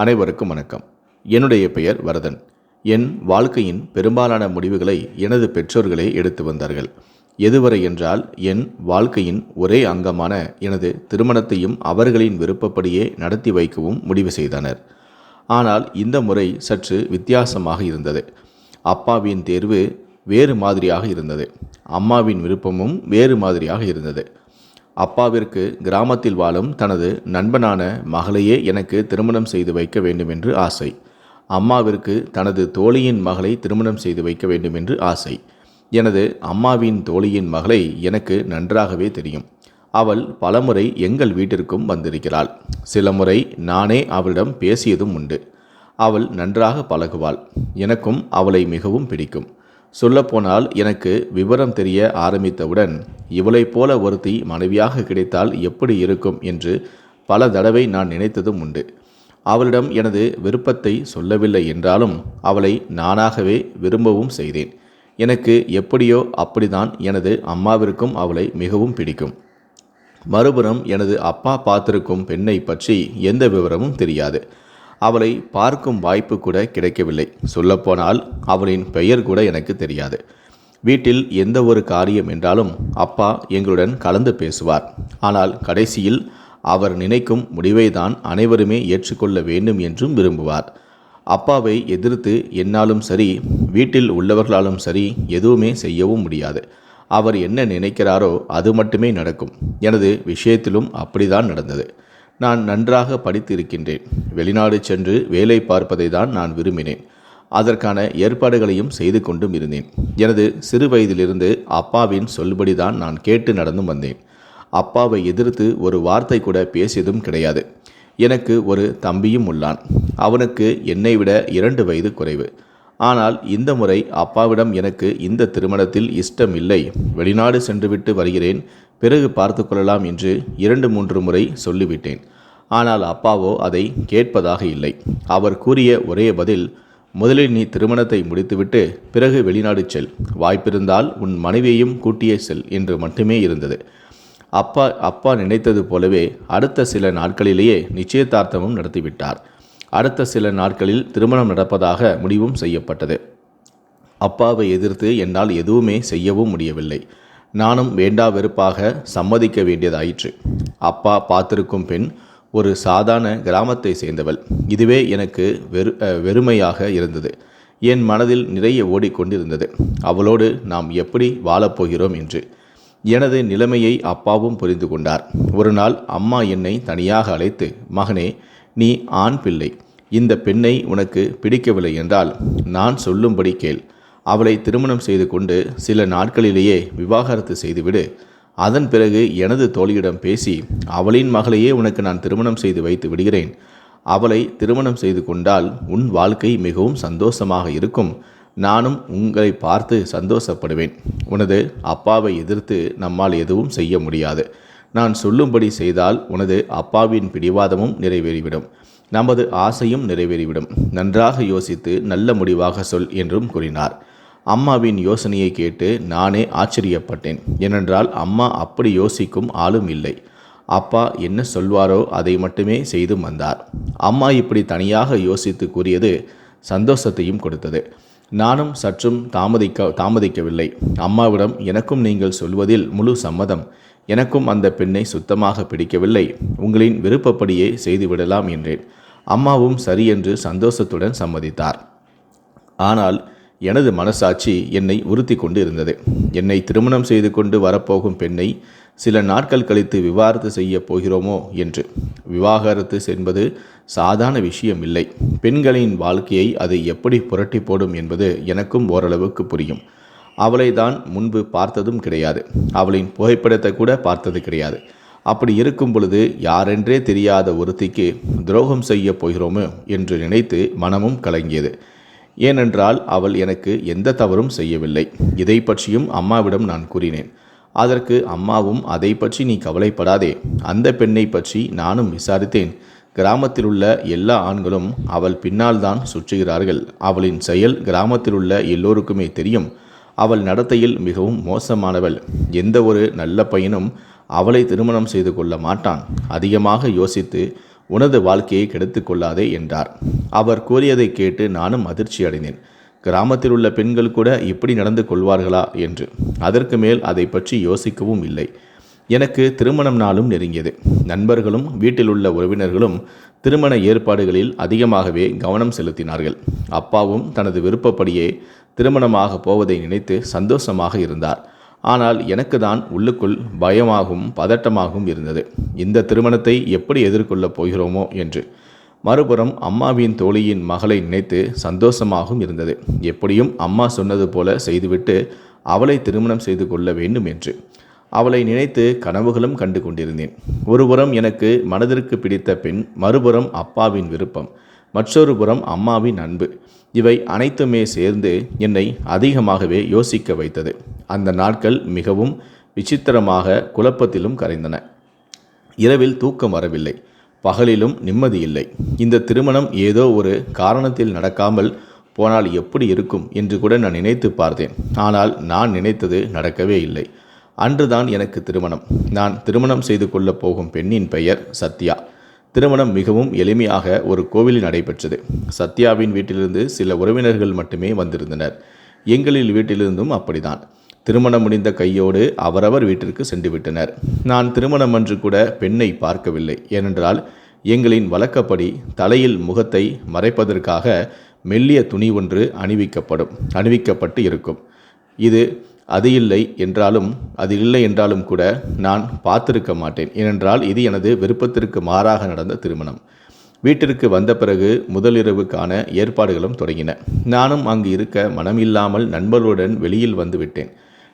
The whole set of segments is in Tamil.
அனைவருக்கும் வணக்கம். என்னுடைய பெயர் வரதன். என் வாழ்க்கையின் பெரும்பாலான முடிவுகளை எனது பெற்றோர்களே எடுத்து வந்தார்கள். எதுவரை என்றால் என் வாழ்க்கையின் ஒரே அங்கமான எனது திருமணத்தையும் அவர்களின் விருப்பப்படியே நடத்தி வைக்கவும் முடிவு செய்தனர். ஆனால் இந்த முறை சற்று வித்தியாசமாக இருந்தது. அப்பாவின் தேர்வு வேறு மாதிரியாக இருந்தது. அம்மாவின் விருப்பமும் வேறு மாதிரியாக இருந்தது. அப்பாவிற்கு கிராமத்தில் வாழும் தனது நண்பனான மகளையே எனக்கு திருமணம் செய்து வைக்க வேண்டும் என்று ஆசை. அம்மாவிற்கு தனது தோழியின் மகளை திருமணம் செய்து வைக்க வேண்டும் என்று ஆசை. எனது அம்மாவின் தோழியின் மகளை எனக்கு நன்றாகவே தெரியும். அவள் பலமுறை எங்கள் வீட்டிற்கும் வந்திருக்கிறாள். சில முறை நானே அவளிடம் பேசியதும் உண்டு. அவள் நன்றாக பழகுவாள். எனக்கும் அவளை மிகவும் பிடிக்கும். சொல்லப்போனால் எனக்கு விவரம் தெரிய ஆரம்பித்தவுடன் இவளைப் போல ஒருத்தி மனைவியாக கிடைத்தால் எப்படி இருக்கும் என்று பல தடவை நான் நினைத்ததும் உண்டு. அவளிடம் எனது விருப்பத்தை சொல்லவில்லை என்றாலும் அவளை நானாகவே விரும்பவும் செய்தேன். எனக்கு எப்படியோ அப்படிதான் எனது அம்மாவிற்கும் அவளை மிகவும் பிடிக்கும். மறுபுறம் எனது அப்பா பார்த்திருக்கும் பெண்ணை பற்றி எந்த விவரமும் தெரியாது. அவளை பார்க்கும் வாய்ப்பு கூட கிடைக்கவில்லை. சொல்லப்போனால் அவளின் பெயர் கூட எனக்கு தெரியாது. வீட்டில் எந்த ஒரு காரியம் என்றாலும் அப்பா எங்களுடன் கலந்து பேசுவார். ஆனால் கடைசியில் அவர் நினைக்கும் முடிவை தான் அனைவருமே ஏற்றுக்கொள்ள வேண்டும் என்றும் விரும்புவார். அப்பாவை எதிர்த்து என்னாலும் சரி வீட்டில் உள்ளவர்களாலும் சரி எதுவுமே செய்யவும் முடியாது. அவர் என்ன நினைக்கிறாரோ அது மட்டுமே நடக்கும். எனது விஷயத்திலும் அப்படிதான் நடந்தது. நான் நன்றாக படித்திருக்கின்றேன். வெளிநாடு சென்று வேலை பார்ப்பதை தான் நான் விரும்பினேன். அதற்கான ஏற்பாடுகளையும் செய்து கொண்டும் இருந்தேன். எனது சிறு வயதிலிருந்து அப்பாவின் சொல்படி தான் நான் கேட்டு நடந்தும் வந்தேன். அப்பாவை எதிர்த்து ஒரு வார்த்தை கூட பேசியதும் கிடையாது. எனக்கு ஒரு தம்பியும் உள்ளான். அவனுக்கு என்னை விட இரண்டு வயது குறைவு. ஆனால் இந்த முறை அப்பாவிடம் எனக்கு இந்த திருமணத்தில் இஷ்டம் இல்லை வெளிநாடு சென்றுவிட்டு வருகிறேன். பிறகு பார்த்து கொள்ளலாம் என்று இரண்டு மூன்று முறை சொல்லிவிட்டேன். ஆனால் அப்பாவோ அதை கேட்பதாக இல்லை. அவர் கூறிய ஒரே பதில் முதலில் நீ திருமணத்தை முடித்துவிட்டு பிறகு வெளிநாடு செல். வாய்ப்பிருந்தால் உன் மனைவியையும் கூட்டியே செல் என்று மட்டுமே இருந்தது. அப்பா அப்பா நினைத்தது போலவே அடுத்த சில நாட்களிலேயே நிச்சயதார்த்தமும் நடத்திவிட்டார். அடுத்த சில நாட்களில் திருமணம் நடப்பதாக முடிவும் செய்யப்பட்டது. அப்பாவை எதிர்த்து என்னால் எதுவுமே செய்யவும் முடியவில்லை. நானும் வேண்டா வெறுப்பாக சம்மதிக்க வேண்டியதாயிற்று. அப்பா பார்த்திருக்கும் பெண் ஒரு சாதாரண கிராமத்தை சேர்ந்தவள். இதுவே எனக்கு வெறு வெறுமையாக இருந்தது. என் மனதில் நிறைய ஓடிக்கொண்டிருந்தது. அவளோடு நாம் எப்படி வாழப்போகிறோம் என்று. எனது நிலைமையை அப்பாவும் புரிந்து கொண்டார். ஒரு நாள் அம்மா என்னை தனியாக அழைத்து மகனே நீ ஆண் பிள்ளை. இந்த பெண்ணை உனக்கு பிடிக்கவில்லை என்றால் நான் சொல்லும்படி கேள். அவளை திருமணம் செய்து கொண்டு சில நாட்களிலேயே விவாகரத்து செய்துவிடு. அதன் பிறகு எனது தோழியிடம் பேசி அவளின் மகளையே உனக்கு நான் திருமணம் செய்து வைத்து விடுகிறேன். அவளை திருமணம் செய்து கொண்டால் உன் வாழ்க்கை மிகவும் சந்தோஷமாக இருக்கும். நானும் உங்களை பார்த்து சந்தோஷப்படுவேன். உனது அப்பாவை எதிர்த்து நம்மால் எதுவும் செய்ய முடியாது. நான் சொல்லும்படி செய்தால் உனது அப்பாவின் பிடிவாதமும் நிறைவேறிவிடும். நமது ஆசையும் நிறைவேறிவிடும். நன்றாக யோசித்து நல்ல முடிவாக சொல் என்றும் கூறினார். அம்மாவின் யோசனையை கேட்டு நானே ஆச்சரியப்பட்டேன். ஏனென்றால் அம்மா அப்படி யோசிக்கும் ஆளும் இல்லை. அப்பா என்ன சொல்வாரோ அதை மட்டுமே செய்து வந்தார். அம்மா இப்படி தனியாக யோசித்து கூறியது சந்தோஷத்தையும் கொடுத்தது. நானும் சற்றும் தாமதிக்க தாமதிக்கவில்லை. அம்மாவிடம் எனக்கும் நீங்கள் சொல்வதில் முழு சம்மதம். எனக்கும் அந்த பெண்ணை சுத்தமாக பிடிக்கவில்லை. உங்களின் விருப்பப்படியே செய்துவிடலாம் என்றேன். அம்மாவும் சரி என்று சந்தோஷத்துடன் சம்மதித்தார். ஆனால் எனது மனசாட்சி என்னை உறுத்தி கொண்டு இருந்தது என்னை திருமணம் செய்து கொண்டு வரப்போகும் பெண்ணை சில நாட்கள் கழித்து விவாகரத்து செய்ய போகிறோமோ என்று. விவாகரத்து என்பது சாதாரண விஷயம் இல்லை பெண்களின் வாழ்க்கையை அது எப்படி புரட்டி போடும் என்பது எனக்கும் ஓரளவுக்கு புரியும். அவளை தான் முன்பு பார்த்ததும் கிடையாது. அவளின் புகைப்படத்தை கூட பார்த்தது கிடையாது. அப்படி இருக்கும் பொழுது யாரென்றே தெரியாத ஒருத்திக்கு துரோகம் செய்ய போகிறோமோ என்று நினைத்து மனமும் கலங்கியது. ஏனென்றால் அவள் எனக்கு எந்த தவறும் செய்யவில்லை. இதை பற்றியும் அம்மாவிடம் நான் கூறினேன். அதற்கு அம்மாவும் அதை பற்றி நீ கவலைப்படாதே. அந்த பெண்ணை பற்றி நானும் விசாரித்தேன். கிராமத்தில் உள்ள எல்லா ஆண்களும் அவள் பின்னால் தான் சுற்றுகிறார்கள். அவளின் செயல் கிராமத்தில் உள்ள எல்லோருக்குமே தெரியும். அவள் நடத்தையில் மிகவும் மோசமானவள். எந்த ஒரு நல்ல பையனும் அவளை திருமணம் செய்து கொள்ள மாட்டான். அதிகமாக யோசித்து உனது வாழ்க்கையை கெடுத்து கொள்ளாதே என்றார். அவர் கூறியதை கேட்டு நானும் அதிர்ச்சி அடைந்தேன். கிராமத்தில் உள்ள பெண்கள் கூட இப்படி நடந்து கொள்வார்களா என்று. அதற்கு மேல் அதை பற்றி யோசிக்கவும் இல்லை. எனக்கு திருமணம் நாளும் நெருங்கியது. நண்பர்களும் வீட்டில் உள்ள உறவினர்களும் திருமண ஏற்பாடுகளில் அதிகமாகவே கவனம் செலுத்தினார்கள். அப்பாவும் தனது விருப்பப்படியே திருமணமாக போவதை நினைத்து சந்தோஷமாக இருந்தார். ஆனால் எனக்கு தான் உள்ளுக்குள் பயமாகவும் பதட்டமாகவும் இருந்தது. இந்த திருமணத்தை எப்படி எதிர்கொள்ளப் போகிறோமோ என்று. மறுபுறம் அம்மாவின் தோழியின் மகளை நினைத்து சந்தோஷமாகவும் இருந்தது. எப்படியும் அம்மா சொன்னது போல செய்துவிட்டு அவளை திருமணம் செய்து கொள்ள வேண்டும் என்று. அவளை நினைத்து கனவுகளும் கண்டு கொண்டிருந்தேன். ஒருபுறம் எனக்கு மனதிற்கு பிடித்த பெண் மறுபுறம் அப்பாவின் விருப்பம் மற்றொரு புறம் அம்மாவின் அன்பு. இவை அனைத்துமே சேர்ந்து என்னை அதிகமாகவே யோசிக்க வைத்தது. அந்த நாட்கள் மிகவும் விசித்திரமாக குழப்பத்திலும் கரைந்தன. இரவில் தூக்கம் வரவில்லை. பகலிலும் நிம்மதி இல்லை. இந்த திருமணம் ஏதோ ஒரு காரணத்தில் நடக்காமல் போனால் எப்படி இருக்கும் என்று கூட நான் நினைத்து பார்த்தேன். ஆனால் நான் நினைத்தது நடக்கவே இல்லை. அன்றுதான் எனக்கு திருமணம். நான் திருமணம் செய்து கொள்ளப் போகும் பெண்ணின் பெயர் சத்யா. திருமணம் மிகவும் எளிமையாக ஒரு கோவிலில் நடைபெற்றது. சத்யாவின் வீட்டிலிருந்து சில உறவினர்கள் மட்டுமே வந்திருந்தனர். எங்களில் வீட்டிலிருந்தும் அப்படிதான் திருமணம் முடிந்த கையோடு அவரவர் வீட்டிற்கு சென்று விட்டனர். நான் திருமணம் அன்று கூட பெண்ணை பார்க்கவில்லை. ஏனென்றால் எங்களின் வழக்கப்படி தலையில் முகத்தை மறைப்பதற்காக மெல்லிய துணி ஒன்று அணிவிக்கப்படும் அணிவிக்கப்பட்டு இருக்கும். இது அது இல்லை என்றாலும் அது இல்லை என்றாலும் கூட நான் பார்த்திருக்க மாட்டேன். ஏனென்றால் இது எனது விருப்பத்திற்கு மாறாக நடந்த திருமணம். வீட்டிற்கு வந்த பிறகு முதலிரவுக்கான ஏற்பாடுகளும் தொடங்கின. நானும் அங்கு இருக்க மனமில்லாமல் நண்பர்களுடன் வெளியில் வந்துவிட்டேன்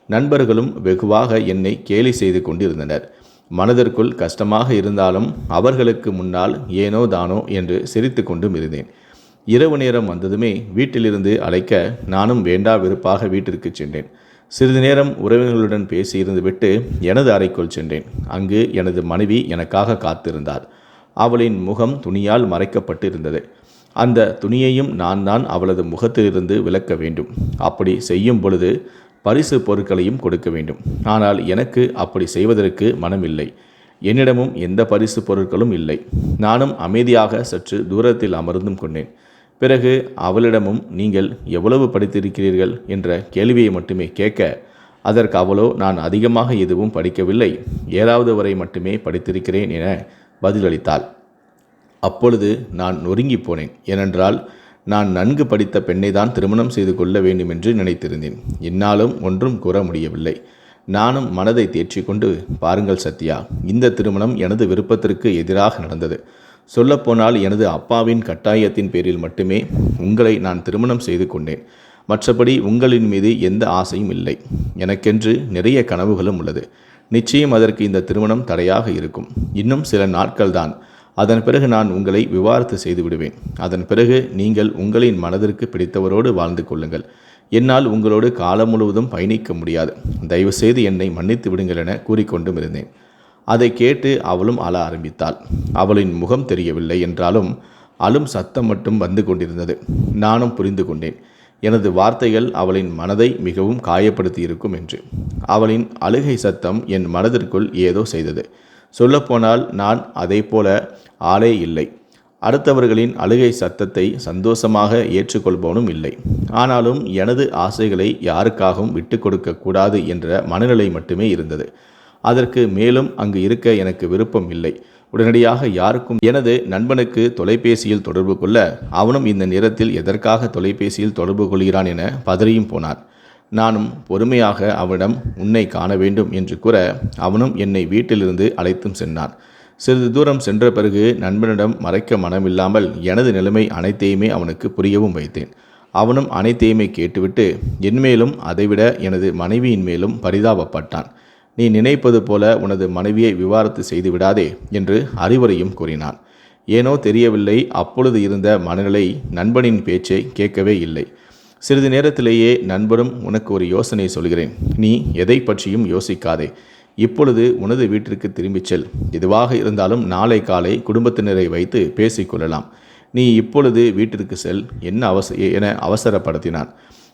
நண்பர்களும் வெகுவாக என்னை கேலி செய்து கொண்டிருந்தனர். மனதிற்குள் கஷ்டமாக இருந்தாலும் அவர்களுக்கு முன்னால் ஏனோ தானோ என்று சிரித்து கொண்டும் இருந்தேன். இரவு நேரம் வந்ததுமே வீட்டிலிருந்து அழைக்க நானும் வேண்டா வெறுப்பாக வீட்டிற்கு சென்றேன். சிறிது நேரம் உறவினர்களுடன் பேசி இருந்துவிட்டு எனது அறைக்குள் சென்றேன். அங்கு எனது மனைவி எனக்காக காத்திருந்தார் அவளின் முகம் துணியால் மறைக்கப்பட்டு இருந்தது அந்த துணியையும் நான் தான் அவளது முகத்திலிருந்து விலக்க வேண்டும். அப்படி செய்யும் பொழுது பரிசு பொருட்களையும் கொடுக்க வேண்டும். ஆனால் எனக்கு அப்படி செய்வதற்கு மனமில்லை. என்னிடமும் எந்த பரிசு பொருட்களும் இல்லை. நானும் அமைதியாக சற்று தூரத்தில் அமர்ந்தும் கொண்டேன். பிறகு அவளிடமும் நீங்கள் எவ்வளவு படித்திருக்கிறீர்கள் என்ற கேள்வியை மட்டுமே கேட்க அதற்கு அவளோ நான் அதிகமாக எதுவும் படிக்கவில்லை. ஏழாவது வரை மட்டுமே படித்திருக்கிறேன் என பதிலளித்தாள். அப்பொழுது நான் நொறுங்கி போனேன். ஏனென்றால் நான் நன்கு படித்த பெண்ணை தான் திருமணம் செய்து கொள்ள வேண்டும் என்று நினைத்திருந்தேன். என்னாலும் ஒன்றும் கூற முடியவில்லை. நானும் மனதை தேற்றிக்கொண்டு பாருங்கள் சத்யா இந்த திருமணம் எனது விருப்பத்திற்கு எதிராக நடந்தது. சொல்லப்போனால் எனது அப்பாவின் கட்டாயத்தின் பேரில் மட்டுமே உங்களை நான் திருமணம் செய்து கொண்டேன். மற்றபடி உங்களின் மீது எந்த ஆசையும் இல்லை. எனக்கென்று நிறைய கனவுகளும் உள்ளது. நிச்சயம் அதற்கு இந்த திருமணம் தடையாக இருக்கும். இன்னும் சில நாட்கள்தான் அதன் பிறகு நான் உங்களை விவாரத்து செய்து விடுவேன். அதன் பிறகு நீங்கள் உங்களின் மனதிற்கு பிடித்தவரோடு வாழ்ந்து கொள்ளுங்கள். என்னால் உங்களோடு காலம் முழுவதும் பயணிக்க முடியாது. தயவுசெய்து என்னை மன்னித்து விடுங்கள் என கூறிக்கொண்டும் இருந்தேன். அதை கேட்டு அவளும் அழ ஆரம்பித்தாள். அவளின் முகம் தெரியவில்லை என்றாலும் அழும் சத்தம் மட்டும் வந்து கொண்டிருந்தது. நானும் புரிந்து கொண்டேன். எனது வார்த்தைகள் அவளின் மனதை மிகவும் காயப்படுத்தி இருக்கும் என்று. அவளின் அழுகை சத்தம் என் மனதிற்குள் ஏதோ செய்தது. சொல்லப்போனால் நான் அதை போல ஆளே இல்லை. அடுத்தவர்களின் அழுகை சத்தத்தை சந்தோஷமாக ஏற்றுக்கொள்பவனும் இல்லை. ஆனாலும் எனது ஆசைகளை யாருக்காகவும் விட்டு கொடுக்க கூடாது என்ற மனநிலை மட்டுமே இருந்தது. அதற்கு மேலும் அங்கு இருக்க எனக்கு விருப்பம் இல்லை. உடனடியாக யாருக்கும் எனது நண்பனுக்கு தொலைபேசியில் தொடர்பு கொள்ள அவனும் இந்த நேரத்தில் எதற்காக தொலைபேசியில் தொடர்பு கொள்கிறான் என பதறியும் போனான். நானும் பொறுமையாக அவனிடம் உன்னை காண வேண்டும் என்று கூற அவனும் என்னை வீட்டிலிருந்து அழைத்தும் சென்றான். சிறிது தூரம் சென்ற பிறகு நண்பனிடம் மறைக்க மனமில்லாமல் எனது நிலைமை அனைத்தையுமே அவனுக்கு புரியவும் வைத்தேன். அவனும் அனைத்தையுமே கேட்டுவிட்டு என்மேலும் அதைவிட எனது மனைவியின் மேலும் பரிதாபப்பட்டான். நீ நினைப்பது போல உனது மனைவியை விவாரத்து செய்து விடாதே என்று அறிவுரையும் கூறினான். ஏனோ தெரியவில்லை அப்பொழுது இருந்த மனநிலை நண்பனின் பேச்சை கேட்கவே இல்லை. சிறிது நேரத்திலேயே நண்பரும் உனக்கு ஒரு யோசனை சொல்கிறேன். நீ எதை பற்றியும் யோசிக்காதே. இப்பொழுது உனது வீட்டிற்கு திரும்பிச் செல். எதுவாக இருந்தாலும் நாளை காலை குடும்பத்தினரை வைத்து பேசிக்கொள்ளலாம் நீ இப்பொழுது வீட்டிற்கு செல். என்ன அவச என அவசரப்படுத்தினான்.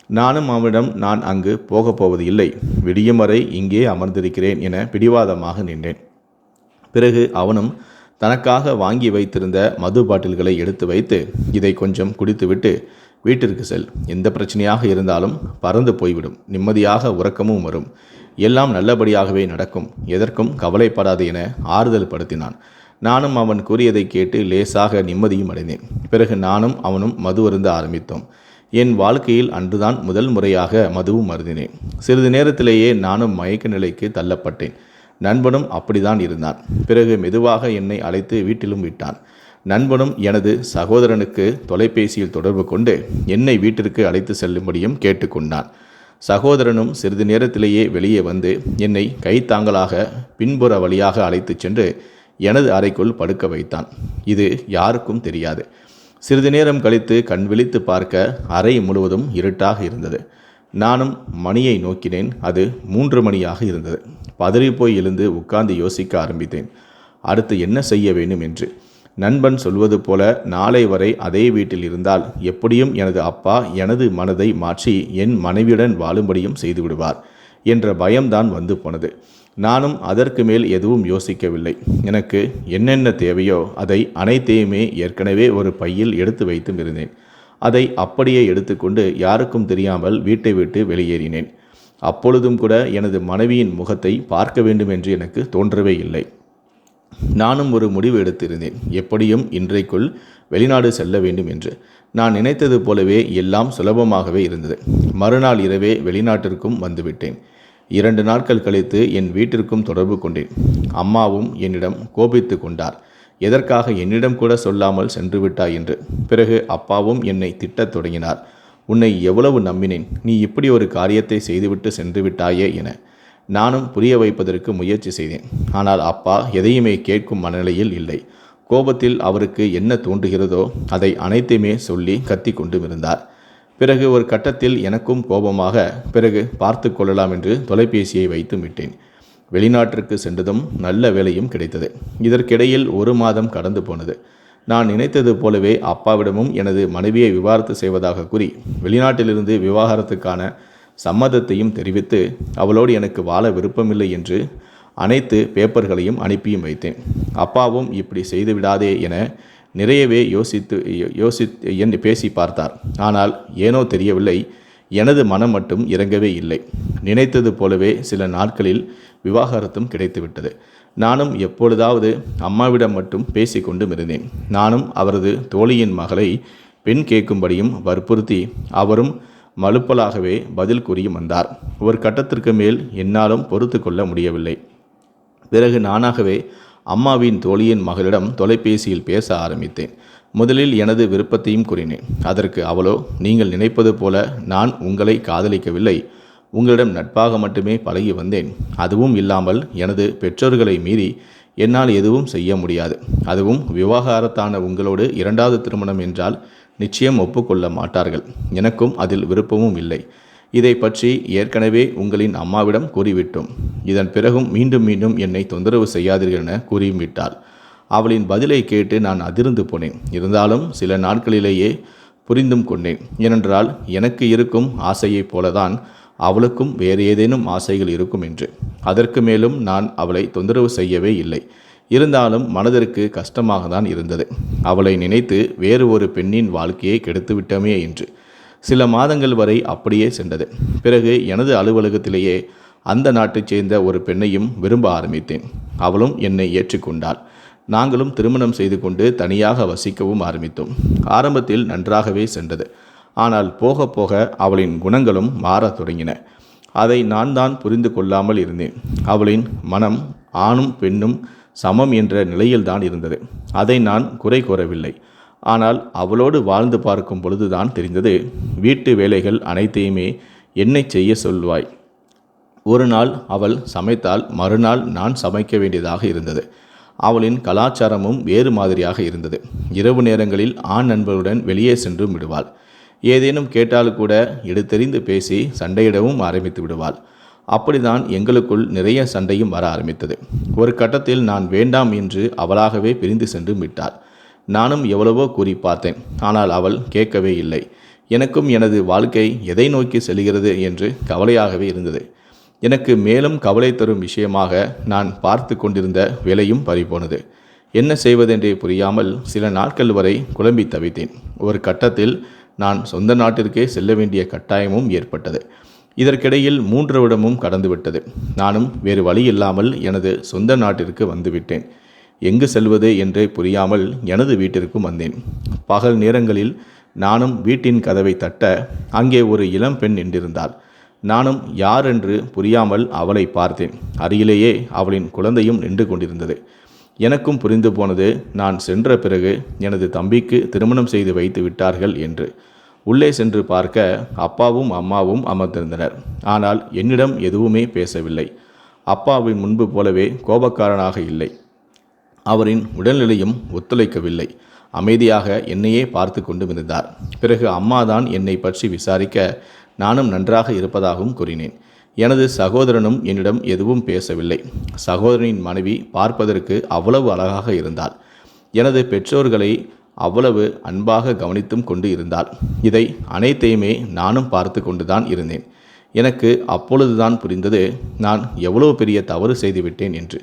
நானும் அவனிடம் நான் அங்கு போகப் போவது இல்லை விடியும் வரை இங்கே அமர்ந்திருக்கிறேன் என பிடிவாதமாக நின்றேன். பிறகு அவனும் தனக்காக வாங்கி வைத்திருந்த மது பாட்டில்களை எடுத்து வைத்து இதை கொஞ்சம் குடித்துவிட்டு வீட்டிற்கு செல். எந்த பிரச்சனையாக இருந்தாலும் பறந்து போய்விடும். நிம்மதியாக உறக்கமும் வரும். எல்லாம் நல்லபடியாகவே நடக்கும். எதற்கும் கவலைப்படாது என ஆறுதல் படுத்தினான். நானும் அவன் கூறியதை கேட்டு லேசாக நிம்மதியும் அடைந்தேன். பிறகு நானும் அவனும் மது அருந்த ஆரம்பித்தோம். என் வாழ்க்கையில் அன்றுதான் முதல் முறையாக மதுவும் மருந்தினேன். சிறிது நேரத்திலேயே நானும் மயக்க நிலைக்கு தள்ளப்பட்டேன். நண்பனும் அப்படிதான் இருந்தான். பிறகு மெதுவாக என்னை அழைத்து வீட்டிலும் விட்டான். நண்பனும் எனது சகோதரனுக்கு தொலைபேசியில் தொடர்பு கொண்டு என்னை வீட்டிற்கு அழைத்து செல்லும்படியும் கேட்டுக்கொண்டான் சகோதரனும் சிறிது நேரத்திலேயே வெளியே வந்து என்னை கைத்தாங்களாக பின்புற வழியாக அழைத்துச் சென்று எனது அறைக்குள் படுக்க வைத்தான். இது யாருக்கும் தெரியாது. சிறிது நேரம் கழித்து கண் விழித்து பார்க்க அறை முழுவதும் இருட்டாக இருந்தது. நானும் மணியை நோக்கினேன். அது மூன்று மணியாக இருந்தது. பதறிப்போய் எழுந்து உட்கார்ந்து யோசிக்க ஆரம்பித்தேன். அடுத்து என்ன செய்ய வேண்டும் என்று. நண்பன் சொல்வது போல நாளை வரை அதே வீட்டில் இருந்தால் எப்படியும் எனது அப்பா எனது மனதை மாற்றி என் மனைவியுடன் வாழும்படியும் செய்து விடுவார் என்ற பயம்தான் வந்து போனது. நானும் அதற்கு மேல் எதுவும் யோசிக்கவில்லை. எனக்கு என்னென்ன தேவையோ அதை அனைத்தையுமே ஏற்கனவே ஒரு பையில் எடுத்து வைத்தும் இருந்தேன். அதை அப்படியே எடுத்துக்கொண்டு யாருக்கும் தெரியாமல் வீட்டை விட்டு வெளியேறினேன். அப்பொழுதும் கூட எனது மனைவியின் முகத்தை பார்க்க வேண்டும் என்று எனக்கு தோன்றவே இல்லை. நானும் ஒரு முடிவு எடுத்திருந்தேன். எப்படியும் இன்றைக்குள் வெளிநாடு செல்ல வேண்டும் என்று. நான் நினைத்தது போலவே எல்லாம் சுலபமாகவே இருந்தது. மறுநாள் இரவே வெளிநாட்டிற்கும் வந்துவிட்டேன். இரண்டு நாட்கள் கழித்து என் வீட்டிற்கும் தொடர்பு கொண்டேன். அம்மாவும் என்னிடம் கோபித்து கொண்டார். எதற்காக என்னிடம் கூட சொல்லாமல் சென்று விட்டாய் என்று. பிறகு அப்பாவும் என்னை திட்டத் தொடங்கினார். உன்னை எவ்வளவு நம்பினேன். நீ இப்படி ஒரு காரியத்தை செய்துவிட்டு சென்று விட்டாயே என. நானும் புரிய வைப்பதற்கு முயற்சி செய்தேன். ஆனால் அப்பா எதையுமே கேட்கும் மனநிலையில் இல்லை. கோபத்தில் அவருக்கு என்ன தோன்றுகிறதோ அதை அனைத்தையுமே சொல்லி கத்தி கொண்டும் இருந்தார். பிறகு ஒரு கட்டத்தில் எனக்கும் கோபமாக பிறகு பார்த்து கொள்ளலாம் என்று தொலைபேசியை வைத்து விட்டேன். வெளிநாட்டிற்கு சென்றதும் நல்ல வேலையும் கிடைத்தது. இதற்கிடையில் ஒரு மாதம் கடந்து போனது. நான் நினைத்தது போலவே அப்பாவிடமும் எனது மனைவியை விவாகரத்து செய்வதாக கூறி வெளிநாட்டிலிருந்து விவாகரத்துக்கான சம்மதத்தையும் தெரிவித்து அவளோடு எனக்கு வாழ விருப்பமில்லை என்று அனைத்து பேப்பர்களையும் அனுப்பியும் வைத்தேன். அப்பாவும் இப்படி செய்து விடாதே என நிறையவே யோசித்து யோசித்து என்று பேசி பார்த்தார். ஆனால் ஏனோ தெரியவில்லை எனது மனம் மட்டும் இறங்கவே இல்லை. நினைத்தது போலவே சில நாட்களில் விவாகரத்தும் கிடைத்துவிட்டது. நானும் எப்பொழுதாவது அம்மாவிடம் மட்டும் பேசிக்கொண்டு இருந்தேன். நானும் அவரது தோழியின் மகளை பெண் கேட்கும்படியும் வற்புறுத்தி அவரும் மலுப்பலாகவே பதில் கூறியும் வந்தார். ஒரு கட்டத்திற்கு மேல் என்னாலும் பொறுத்து கொள்ள முடியவில்லை. பிறகு நானாகவே அம்மாவின் தோழியின் மகளிடம் தொலைபேசியில் பேச ஆரம்பித்தேன். முதலில் எனது விருப்பத்தையும் கூறினேன். அதற்கு அவளோ நீங்கள் நினைப்பது போல நான் உங்களை காதலிக்கவில்லை. உங்களிடம் நட்பாக மட்டுமே பழகி வந்தேன். அதுவும் இல்லாமல் எனது பெற்றோர்களை மீறி என்னால் எதுவும் செய்ய முடியாது. அதுவும் விவாகரத்தான உங்களோடு இரண்டாவது திருமணம் என்றால் நிச்சயம் ஒப்புக்கொள்ள மாட்டார்கள். எனக்கும் அதில் விருப்பமும் இல்லை. இதை பற்றி ஏற்கனவே உங்களின் அம்மாவிடம் கூறிவிட்டோம். இதன் பிறகும் மீண்டும் மீண்டும் என்னை தொந்தரவு செய்யாதீர்கள் என கூறியும் விட்டாள். அவளின் பதிலை கேட்டு நான் அதிர்ந்து போனேன். இருந்தாலும் சில நாட்களிலேயே புரிந்தும் கொண்டேன். ஏனென்றால் எனக்கு இருக்கும் ஆசையைப் போலதான் அவளுக்கும் வேறு ஏதேனும் ஆசைகள் இருக்கும் என்று. அதற்கு மேலும் நான் அவளை தொந்தரவு செய்யவே இல்லை. இருந்தாலும் மனதிற்கு கஷ்டமாக தான் இருந்தது. அவளை நினைத்து வேறு ஒரு பெண்ணின் வாழ்க்கையை கெடுத்துவிட்டோமே என்று. சில மாதங்கள் வரை அப்படியே சென்றது. பிறகு எனது அலுவலகத்திலேயே அந்த நாட்டைச் சேர்ந்த ஒரு பெண்ணையும் விரும்ப ஆரம்பித்தேன். அவளும் என்னை ஏற்றுக்கொண்டாள். நாங்களும் திருமணம் செய்து கொண்டு தனியாக வசிக்கவும் ஆரம்பித்தோம். ஆரம்பத்தில் நன்றாகவே சென்றது. ஆனால் போக போக அவளின் குணங்களும் மாறத் தொடங்கின. அதை நான் தான் புரிந்து கொள்ளாமல் இருந்தேன். அவளின் மனம் ஆணும் பெண்ணும் சமம் என்ற நிலையில்தான் இருந்தது. அதை நான் குறை கூறவில்லை. ஆனால் அவளோடு வாழ்ந்து பார்க்கும் பொழுதுதான் தெரிந்தது வீட்டு வேலைகள் அனைத்தையுமே என்னை செய்ய சொல்வாய். ஒரு நாள் அவள் சமைத்தால் மறுநாள் நான் சமைக்க வேண்டியதாக இருந்தது. அவளின் கலாச்சாரமும் வேறு மாதிரியாக இருந்தது. இரவு நேரங்களில் ஆண் நண்பருடன் வெளியே சென்றும் விடுவாள். ஏதேனும் கேட்டால் கூட எடுத்தெறிந்து பேசி சண்டையிடவும் ஆரம்பித்து விடுவாள். அப்படிதான் எங்களுக்குள் நிறைய சண்டையும் வர ஆரம்பித்தது. ஒரு கட்டத்தில் நான் வேண்டாம் என்று அவளாகவே பிரிந்து சென்று விட்டாள். நானும் எவ்வளவோ கூறி பார்த்தேன். ஆனால் அவள் கேட்கவே இல்லை. எனக்கும் எனது வாழ்க்கை எதை நோக்கி செல்கிறது என்று கவலையாகவே இருந்தது. எனக்கு மேலும் கவலை தரும் விஷயமாக நான் பார்த்து கொண்டிருந்த விலையும் பறிபோனது. என்ன செய்வதென்றே புரியாமல் சில நாட்கள் வரை குழம்பி தவித்தேன். ஒரு கட்டத்தில் நான் சொந்த நாட்டிற்கே செல்ல வேண்டிய கட்டாயமும் ஏற்பட்டது. இதற்கிடையில் மூன்று வருடமும் கடந்துவிட்டது. நானும் வேறு வழி இல்லாமல் எனது சொந்த நாட்டிற்கு வந்துவிட்டேன். எங்கு செல்வது என்றே புரியாமல் எனது வீட்டிற்கும் வந்தேன். பகல் நேரங்களில் நானும் வீட்டின் கதவை தட்ட அங்கே ஒரு இளம் பெண் நின்றிருந்தாள். நானும் யார் என்று புரியாமல் அவளை பார்த்தேன். அருகிலேயே அவளின் குழந்தையும் நின்று கொண்டிருந்தது. எனக்கும் புரிந்து போனது நான் சென்ற பிறகு எனது தம்பிக்கு திருமணம் செய்து வைத்து விட்டார்கள் என்று. உள்ளே சென்று பார்க்க அப்பாவும் அம்மாவும் அமர்ந்திருந்தனர். ஆனால் என்னிடம் எதுவுமே பேசவில்லை. அப்பாவின் முன்பு போலவே கோபக்காரனாக இல்லை. அவரின் உடல்நிலையும் ஒத்துழைக்கவில்லை. அமைதியாக என்னையே பார்த்து கொண்டு இருந்தார் பிறகு அம்மாதான் என்னை பற்றி விசாரிக்க நானும் நன்றாக இருப்பதாகவும் கூறினேன். எனது சகோதரனும் என்னிடம் எதுவும் பேசவில்லை. சகோதரனின் மனைவி பார்ப்பதற்கு அவ்வளவு அழகாக இருந்தாள். எனது பெற்றோர்களை அவ்வளவு அன்பாக கவனித்தும் கொண்டு இருந்தாள். இதை அனைத்தையுமே நானும் பார்த்து கொண்டுதான் இருந்தேன். எனக்கு அப்பொழுதுதான் புரிந்தது நான் எவ்வளவு பெரிய தவறு செய்துவிட்டேன் என்று.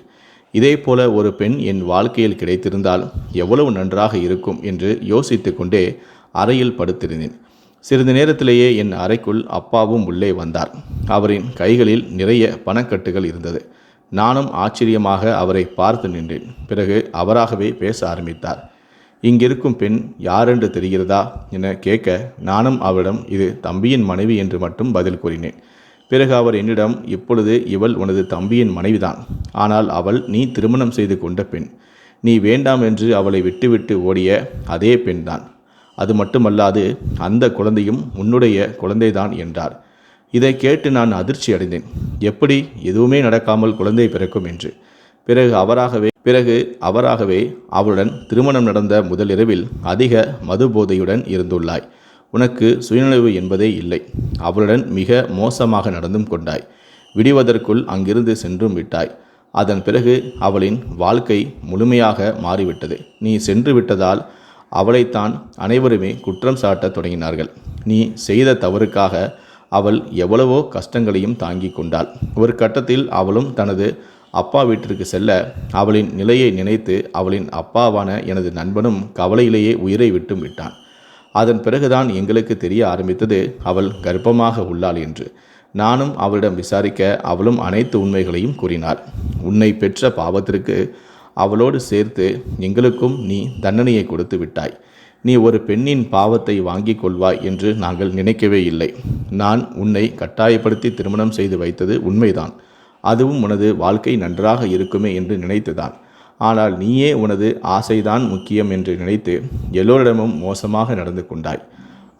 இதே போல ஒரு பெண் என் வாழ்க்கையில் கிடைத்திருந்தால் எவ்வளவு நன்றாக இருக்கும் என்று யோசித்து கொண்டே அறையில் படுத்திருந்தேன். சிறிது நேரத்திலேயே என் அறைக்குள் அப்பாவும் உள்ளே வந்தார். அவரின் கைகளில் நிறைய பணக்கட்டுகள் இருந்தது. நானும் ஆச்சரியமாக அவரை பார்த்து நின்றேன். பிறகு அவராகவே பேச ஆரம்பித்தார். இங்கிருக்கும் பெண் யாரென்று தெரிகிறதா? என கேட்க நானும் அவரிடம் இது தம்பியின் மனைவி என்று மட்டும் பதில் கூறினேன். பிறகு அவர் என்னிடம் இப்பொழுது இவள் உனது தம்பியின் மனைவிதான். ஆனால் அவள் நீ திருமணம் செய்து கொண்ட பெண். நீ வேண்டாம் என்று அவளை விட்டுவிட்டு ஓடிய அதே பெண்தான். அது மட்டுமல்லாது அந்த குழந்தையும் உன்னுடைய குழந்தைதான் என்றார். இதை கேட்டு நான் அதிர்ச்சி அடைந்தேன். எப்படி? எதுவுமே நடக்காமல் குழந்தை பிறக்கும் என்று. பிறகு அவராகவே பிறகு அவராகவே அவளுடன் திருமணம் நடந்த முதலிரவில் அதிக மது போதையுடன் இருந்துள்ளாய். உனக்கு சுயநினைவு என்பதே இல்லை. அவளுடன் மிக மோசமாக நடந்தும் கொண்டாய். விடிவதற்குள் அங்கிருந்து சென்றும் விட்டாய். அதன் பிறகு அவளின் வாழ்க்கை முழுமையாக மாறிவிட்டது. நீ சென்று விட்டதால் அவளைத்தான் அனைவருமே குற்றம் சாட்டத் தொடங்கினார்கள். நீ செய்த தவறுக்காக அவள் எவ்வளவோ கஷ்டங்களையும் தாங்கிக் கொண்டாள். ஒரு கட்டத்தில் அவளும் தனது அப்பா வீட்டிற்கு செல்ல அவளின் நிலையை நினைத்து அவளின் அப்பாவான எனது நண்பனும் கவலையிலேயே உயிரை விட்டும் விட்டான். அதன் பிறகுதான் எங்களுக்கு தெரிய ஆரம்பித்தது அவள் கர்ப்பமாக உள்ளாள் என்று. நானும் அவளிடம் விசாரிக்க அவளும் அனைத்து உண்மைகளையும் கூறினார் உன்னை பெற்ற பாவத்திற்கு அவளோடு சேர்த்து எங்களுக்கும் நீ தண்டனையை கொடுத்து விட்டாய். நீ ஒரு பெண்ணின் பாவத்தை வாங்கிக் கொள்வாய் என்று நாங்கள் நினைக்கவே இல்லை. நான் உன்னை கட்டாயப்படுத்தி திருமணம் செய்து வைத்தது உண்மைதான். அதுவும் உனது வாழ்க்கை நன்றாக இருக்குமே என்று நினைத்துதான். ஆனால் நீயே உனது ஆசைதான் முக்கியம் என்று நினைத்து எல்லோரிடமும் மோசமாக நடந்து கொண்டாய்.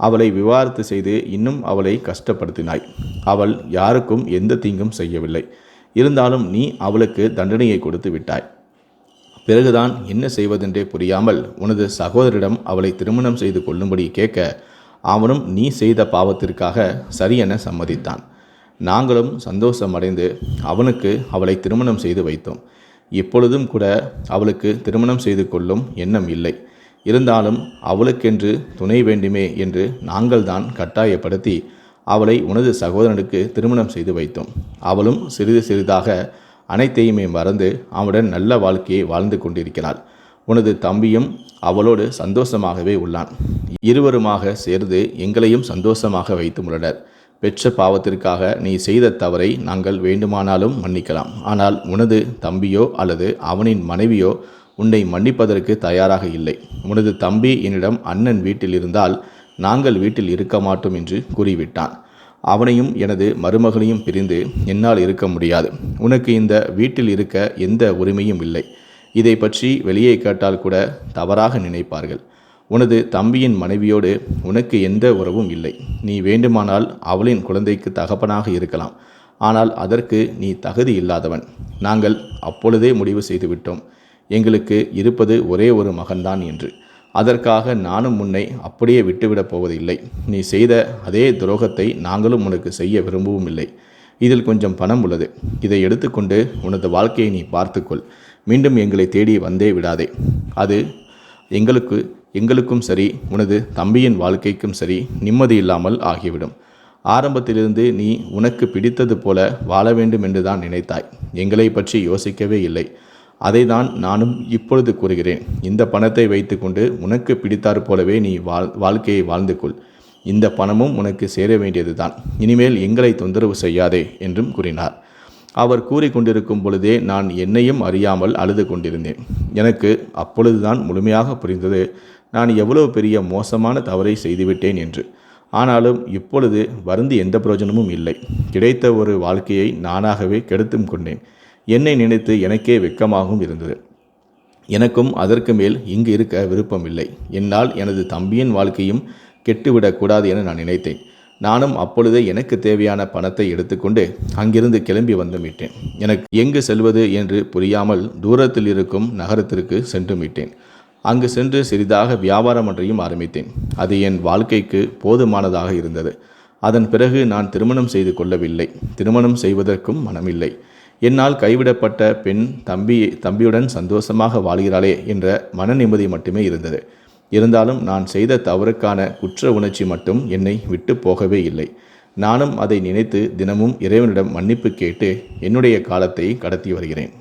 அவளை விவாகரத்து செய்து இன்னும் அவளை கஷ்டப்படுத்தினாய். அவள் யாருக்கும் எந்த தீங்கும் செய்யவில்லை. இருந்தாலும் நீ அவளுக்கு தண்டனையை கொடுத்து விட்டாய். பிறகுதான் என்ன செய்வதென்றே புரியாமல் உனது சகோதரிடம் அவளை திருமணம் செய்து கொள்ளும்படி கேட்க அவனும் நீ செய்த பாவத்திற்காக சரியென சம்மதித்தான். நாங்களும் சந்தோஷமடைந்து அவனுக்கு அவளை திருமணம் செய்து வைத்தோம். இப்பொழுதும் கூட அவளுக்கு திருமணம் செய்து கொள்ளும் எண்ணம் இல்லை. இருந்தாலும் அவளுக்கென்று துணை வேண்டுமே என்று நாங்கள்தான் கட்டாயப்படுத்தி அவளை உனது சகோதரனுக்கு திருமணம் செய்து வைத்தோம். அவளும் சிறிது சிறிதாக அனைத்தையுமே மறந்து அவனுடன் நல்ல வாழ்க்கையை வாழ்ந்து கொண்டிருக்கிறாள். உனது தம்பியும் அவளோடு சந்தோஷமாகவே உள்ளான். இருவருமாக சேர்ந்து எங்களையும் சந்தோஷமாக வைத்து உள்ளனர் பெற்ற பாவத்திற்காக நீ செய்த தவறை நாங்கள் வேண்டுமானாலும் மன்னிக்கலாம். ஆனால் உனது தம்பியோ அல்லது அவனின் மனைவியோ உன்னை மன்னிப்பதற்கு தயாராக இல்லை. உனது தம்பி என்னிடம் அண்ணன் வீட்டில் இருந்தால் நாங்கள் வீட்டில் இருக்க மாட்டோம் என்று கூறிவிட்டான். அவனையும் எனது மருமகனையும் பிரிந்து என்னால் இருக்க முடியாது. உனக்கு இந்த வீட்டில் இருக்க எந்த உரிமையும் இல்லை. இதை பற்றி வெளியே கேட்டால் கூட தவறாக நினைப்பார்கள். உனது தம்பியின் மனைவியோடு உனக்கு எந்த உறவும் இல்லை. நீ வேண்டுமானால் அவளின் குழந்தைக்கு தகப்பனாக இருக்கலாம். ஆனால் அதற்கு நீ தகுதி இல்லாதவன். நாங்கள் அப்பொழுதே முடிவு செய்துவிட்டோம். எங்களுக்கு இருப்பது ஒரே ஒரு மகன்தான் என்று. அதற்காக நானும் உன்னை அப்படியே விட்டுவிடப் போவதில்லை. நீ செய்த அதே துரோகத்தை நாங்களும் உனக்கு செய்ய விரும்பவும் இல்லை. இதில் கொஞ்சம் பணம் உள்ளது. இதை எடுத்துக்கொண்டு உனது வாழ்க்கையை நீ பார்த்துக்கொள். மீண்டும் எங்களை தேடி வந்தே விடாதே. அது எங்களுக்கு எங்களுக்கும் சரி உனது தம்பியின் வாழ்க்கைக்கும் சரி நிம்மதி இல்லாமல் ஆகிவிடும். ஆரம்பத்திலிருந்து நீ உனக்கு பிடித்தது போல வாழ வேண்டும் என்று தான் நினைத்தாய். எங்களை பற்றி யோசிக்கவே இல்லை. அதை தான் நானும் இப்பொழுது கூறுகிறேன். இந்த பணத்தை வைத்துக்கொண்டு உனக்கு பிடித்தாற் போலவே நீ வாழ் வாழ்க்கையை வாழ்ந்து கொள். இந்த பணமும் உனக்கு சேர வேண்டியதுதான். இனிமேல் எங்களை தொந்தரவு செய்யாதே என்றும் கூறினார். அவர் கூறிக்கொண்டிருக்கும் பொழுதே நான் என்னையும் அறியாமல் அழுது கொண்டிருந்தேன். எனக்கு அப்பொழுதுதான் முழுமையாக புரிந்தது நான் எவ்வளவு பெரிய மோசமான தவறை செய்துவிட்டேன் என்று. ஆனாலும் இப்பொழுது வருந்து எந்த பிரயோஜனமும் இல்லை. கிடைத்த ஒரு வாழ்க்கையை நானாகவே கெடுத்தும் கொண்டேன். என்னை நினைத்து எனக்கே வெட்கமாகவும் இருந்தது. எனக்கும் அதற்கு மேல் இங்கு இருக்க விருப்பமில்லை என்னால் எனது தம்பியின் வாழ்க்கையும் கெட்டுவிடக்கூடாது என நான் நினைத்தேன். நானும் அப்பொழுதே எனக்கு தேவையான பணத்தை எடுத்துக்கொண்டு அங்கிருந்து கிளம்பி வந்துவிட்டேன் எனக்கு எங்கு செல்வது என்று புரியாமல் தூரத்தில் இருக்கும் நகரத்திற்கு சென்று விட்டேன். அங்கு சென்று சிறிதாக வியாபாரம் ஒன்றையும் ஆரம்பித்தேன். அது என் வாழ்க்கைக்கு போதுமானதாக இருந்தது. அதன் பிறகு நான் திருமணம் செய்து கொள்ளவில்லை. திருமணம் செய்வதற்கும் மனமில்லை. என்னால் கைவிடப்பட்ட பெண் தம்பி தம்பியுடன் சந்தோஷமாக வாழ்கிறாளே என்ற மன நிம்மதி மட்டுமே இருந்தது. இருந்தாலும் நான் செய்த தவறுக்கான குற்ற உணர்ச்சி மட்டும் என்னை விட்டு போகவே இல்லை. நானும் அதை நினைத்து தினமும் இறைவனிடம் மன்னிப்பு கேட்டு என்னுடைய காலத்தை கடத்தி வருகிறேன்.